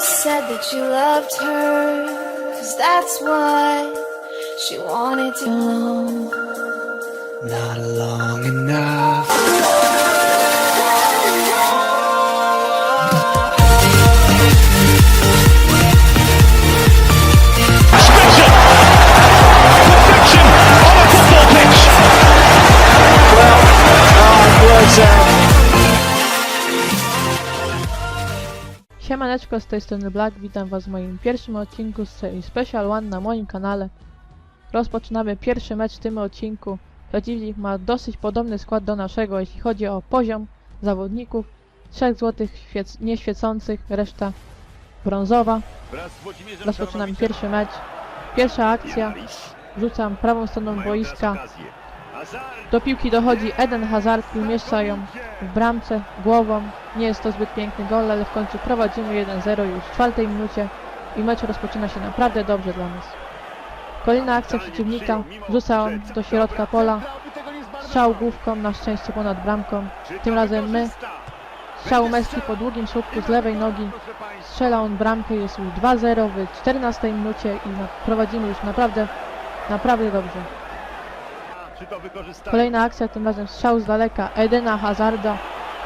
Said that you loved her, cause that's what she wanted to know. Not long enough. Siemaneczko, z tej strony Black, witam was w moim pierwszym odcinku z serii Special One na moim kanale. Rozpoczynamy pierwszy mecz w tym odcinku. Przeciwnik ma dosyć podobny skład do naszego, jeśli chodzi o poziom zawodników. Trzech złotych świec nieświecących, reszta brązowa. Rozpoczynamy pierwszy mecz. Pierwsza akcja. Rzucam prawą stroną boiska. Do piłki dochodzi Eden Hazard umieszcza ją w bramce głową. Nie jest to zbyt piękny gol, ale w końcu prowadzimy 1-0 już w czwartej minucie i mecz rozpoczyna się naprawdę dobrze dla nas. Kolejna akcja przeciwnika, rzuca on do środka pola, strzał główką, na szczęście ponad bramką. Tym razem my, strzał Messi po długim słupku z lewej nogi, strzela on bramkę, jest już 2-0 w 14 minucie i prowadzimy już naprawdę, naprawdę dobrze. Kolejna akcja, tym razem strzał z daleka Edena Hazarda.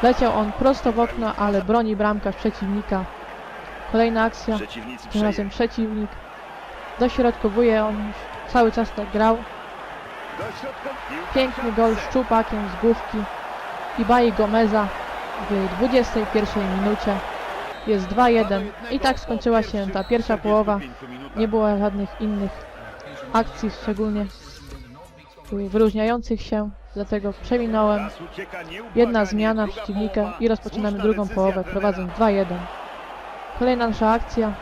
Leciał on prosto w okno, ale broni bramkarz przeciwnika. Kolejna akcja, tym razem przeciwnik. Dośrodkowuje on już cały czas tak grał. Piękny gol szczupakiem z główki. Ibai Gomeza w 21 minucie. Jest 2-1 i tak skończyła się ta pierwsza połowa. Nie było żadnych innych akcji, szczególnie wyróżniających się, dlatego przeminąłem. Jedna zmiana przeciwnika i rozpoczynamy drugą połowę, prowadząc 2-1. Kolejna nasza akcja.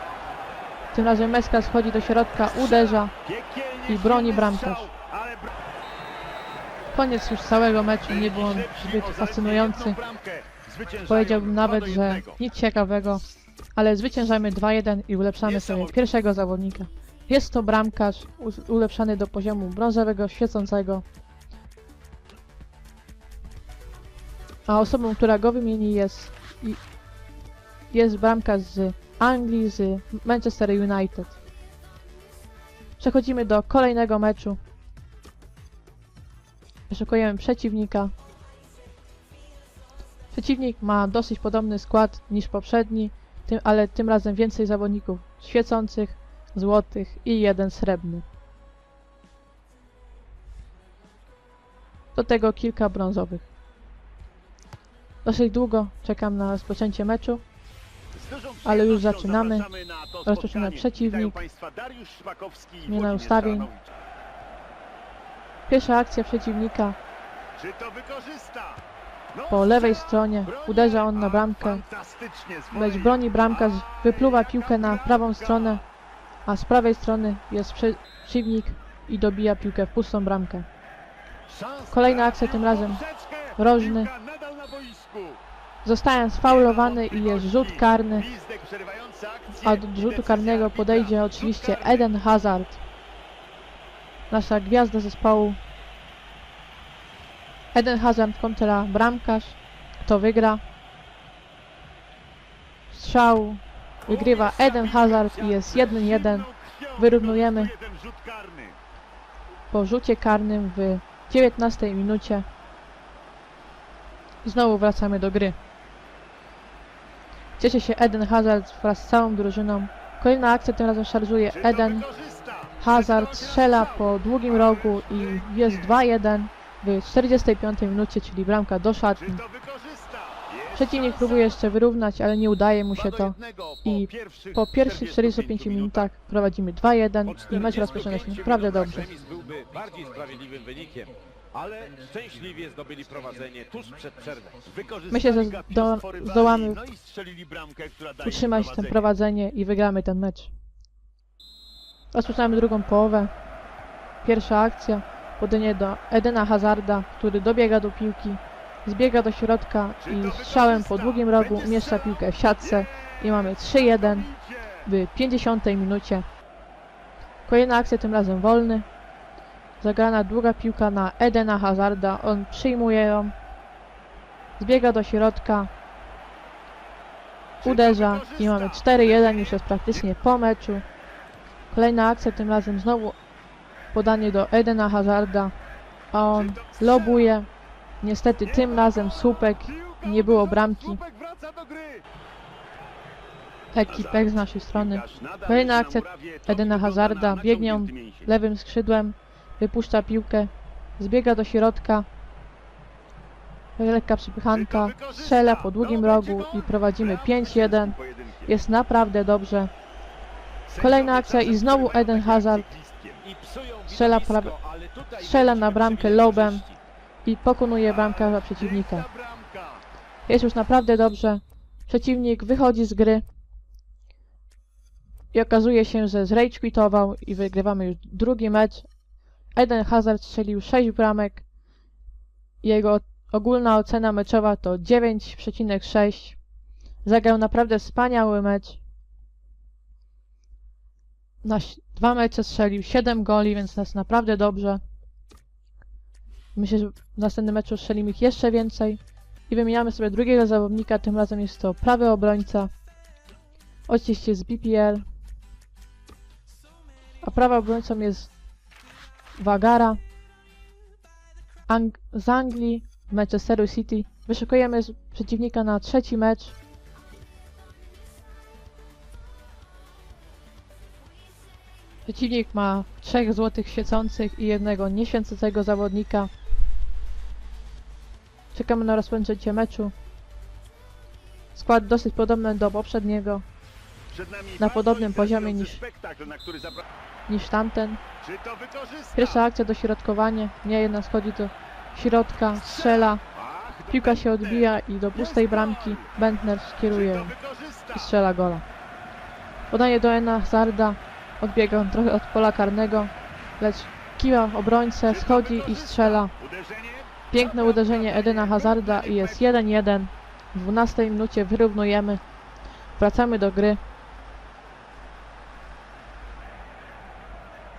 Tym razem Meska schodzi do środka, uderza i broni bramkarz. Koniec już całego meczu, nie był on zbyt fascynujący. Powiedziałbym nawet, że nic ciekawego, ale zwyciężamy 2-1 i ulepszamy sobie pierwszego zawodnika. Jest to bramkarz ulepszany do poziomu brązowego, świecącego. A osobą, która go wymieni jest jest bramkarz z Anglii, z Manchester United. Przechodzimy do kolejnego meczu. Wyszukujemy przeciwnika. Przeciwnik ma dosyć podobny skład niż poprzedni, tym, ale tym razem więcej zawodników świecących, złotych i jeden srebrny. Do tego kilka brązowych. Dosyć długo czekam na rozpoczęcie meczu. Ale już zaczynamy. Rozpoczyna przeciwnik. Zmiana ustawień. Pierwsza akcja przeciwnika? No, po lewej stronie. Uderza on na bramkę. Lecz broni bramkarz wypluwa piłkę na prawą stronę, a z prawej strony jest prze- przeciwnik i dobija piłkę w pustą bramkę. Kolejna na akcja, tym razem rożny. Zostałem sfaulowany i jest rzut karny, a do rzutu karnego podejdzie oczywiście. Eden Hazard. Nasza gwiazda zespołu. Eden Hazard kontra bramkarz. Kto wygra? Strzał wygrywa Eden Hazard i jest 1-1. Wyrównujemy. Po rzucie karnym w 19 minucie. I znowu wracamy do gry. Cieszy się Eden Hazard wraz z całą drużyną. Kolejna akcja, tym razem szarżuje Eden. Hazard strzela po długim rogu i jest 2-1 w 45 minucie, czyli bramka do szatni. To Przeciwnik próbuje jeszcze wyrównać, ale nie udaje mu się to. I pierwszych Po pierwszych 45 minutach prowadzimy 2-1 i mecz rozpoczyna się naprawdę dobrze. Byłby bardziej sprawiedliwym wynikiem, ale szczęśliwie zdobyli prowadzenie tuż przed przerwą. Myślę, że gapie do- stwory rywali, zdołamy no utrzymać ten prowadzenie. prowadzenie i wygramy ten mecz. Rozpoczynamy drugą połowę. Pierwsza akcja. Podanie do Edena Hazarda, który dobiega do piłki, zbiega do środka i strzałem po długim rogu umieszcza piłkę w siatce i mamy 3-1 w 50 minucie. Kolejna akcja, tym razem wolny. Zagrana długa piłka na Edena Hazarda, on przyjmuje ją, zbiega do środka, uderza i mamy 4-1, już jest praktycznie po meczu. Kolejna akcja, tym razem znowu podanie do Edena Hazarda, a on lobuje. Niestety tym razem słupek, nie było bramki. Gry. ekipek z naszej strony. Kolejna akcja Edena Hazarda, biegnie on lewym skrzydłem, wypuszcza piłkę, zbiega do środka, lekka przypychanka, strzela po długim rogu i prowadzimy 5-1. Jest naprawdę dobrze. Kolejna akcja i znowu Eden Hazard Strzela strzela na bramkę lobem. I pokonuje bramkarza przeciwnika. Jest już naprawdę dobrze. Przeciwnik wychodzi z gry i okazuje się, że zrage quitował i wygrywamy już drugi mecz. Eden Hazard strzelił 6 bramek. Jego ogólna ocena meczowa to 9,6. Zagrał naprawdę wspaniały mecz. Na dwa mecze strzelił 7 goli, więc jest naprawdę dobrze. Myślę, że w następnym meczu strzelimy ich jeszcze więcej. I wymieniamy sobie drugiego zawodnika, tym razem jest to prawy obrońca. Oczywiście z BPL. A prawym obrońcą jest Wagara Ang z Anglii, Manchesteru City. Wyszukujemy przeciwnika na trzeci mecz. Przeciwnik ma trzech złotych świecących i jednego nieświęcącego zawodnika. Czekamy na rozpoczęcie meczu. Skład dosyć podobny do poprzedniego Na podobnym poziomie niż- niż tamten. Pierwsza akcja dośrodkowanie. Nie jedna schodzi do środka, strzela. Piłka się odbija i do pustej bramki. Bentner skieruje ją i strzela gola. Podaje do Ena Hazarda. Odbiega on trochę od pola karnego. Lecz kiwa obrońcę, schodzi i strzela. Piękne uderzenie Edena Hazarda i jest 1-1. W 12 minucie wyrównujemy. Wracamy do gry.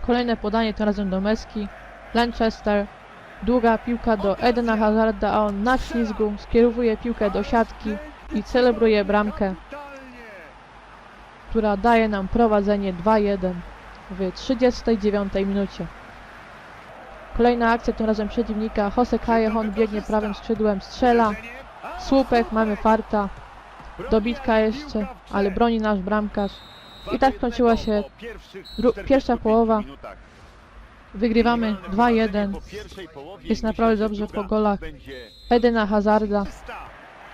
Kolejne podanie tym razem do Meski. Lanchester. Długa piłka do Edena Hazarda, a on na ślizgu skierowuje piłkę do siatki i celebruje bramkę, która daje nam prowadzenie 2-1 w 39 minucie. Kolejna akcja, tym razem przeciwnika. Jose Callejon biegnie prawym skrzydłem, strzela. Słupek, mamy farta. Dobitka jeszcze, ale broni nasz bramkarz. I tak skończyła się Po pierwszych dru- 45 pierwsza połowa. Wygrywamy Minimalne 2-1. prowadzenie po pierwszej połowie Jest naprawdę dobrze po golach. Edena Hazarda.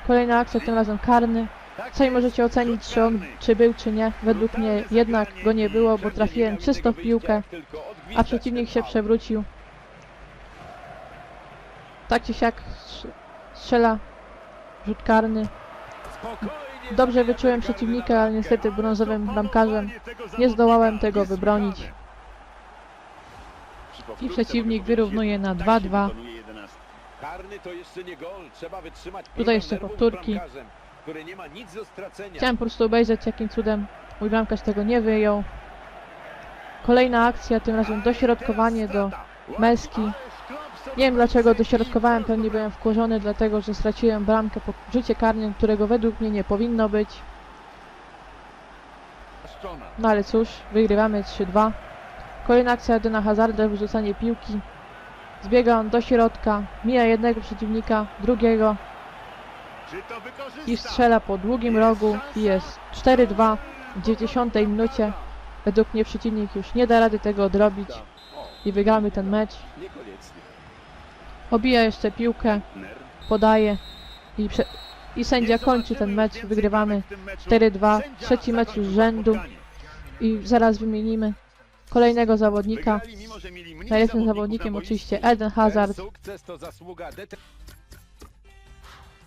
Kolejna akcja, tym razem karny. Sami możecie ocenić, czy on czy był, czy nie. Według mnie jednak go nie było, bo trafiłem czysto w piłkę, a przeciwnik się przewrócił. Tak czy siak strz- strzela rzut karny. Dobrze wyczułem przeciwnika, ale niestety brązowym bramkarzem nie zdołałem tego wybronić. I przeciwnik wyrównuje na 2-2. Karny to jeszcze nie gol, trzeba wytrzymać Tutaj jeszcze powtórki. Chciałem po prostu obejrzeć, jakim cudem mój bramkarz tego nie wyjął. Kolejna akcja, tym razem dośrodkowanie do Meski. Nie wiem dlaczego dośrodkowałem, pewnie byłem wkurzony, dlatego że straciłem bramkę po rzucie karnym, którego według mnie nie powinno być. No ale cóż, wygrywamy 3-2. Kolejna akcja Edena Hazarda, wyrzucanie piłki. Zbiega on do środka, mija jednego przeciwnika, drugiego i strzela po długim rogu i jest 4-2 w 90 minucie. Według mnie przeciwnik już nie da rady tego odrobić i wygramy ten mecz. Obija jeszcze piłkę, podaje i, prze... i sędzia kończy ten mecz. Wygrywamy 4-2, trzeci mecz już rzędu i zaraz wymienimy kolejnego zawodnika. Najlepszym zawodnikiem oczywiście Eden Hazard.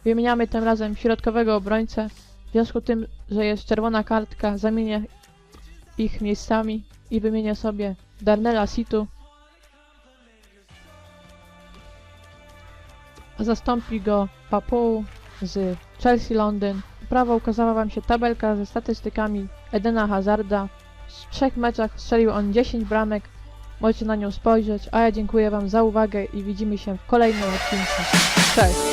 Wymieniamy tym razem środkowego obrońcę. W związku z tym, że jest czerwona kartka, zamienię ich miejscami i wymienię sobie Darnella Situ. Zastąpi go Papu z Chelsea Londyn. Prawo ukazała Wam się tabelka ze statystykami Edena Hazarda. W trzech meczach strzelił on 10 bramek. Możecie na nią spojrzeć, a ja dziękuję Wam za uwagę i widzimy się w kolejnym odcinku. Cześć!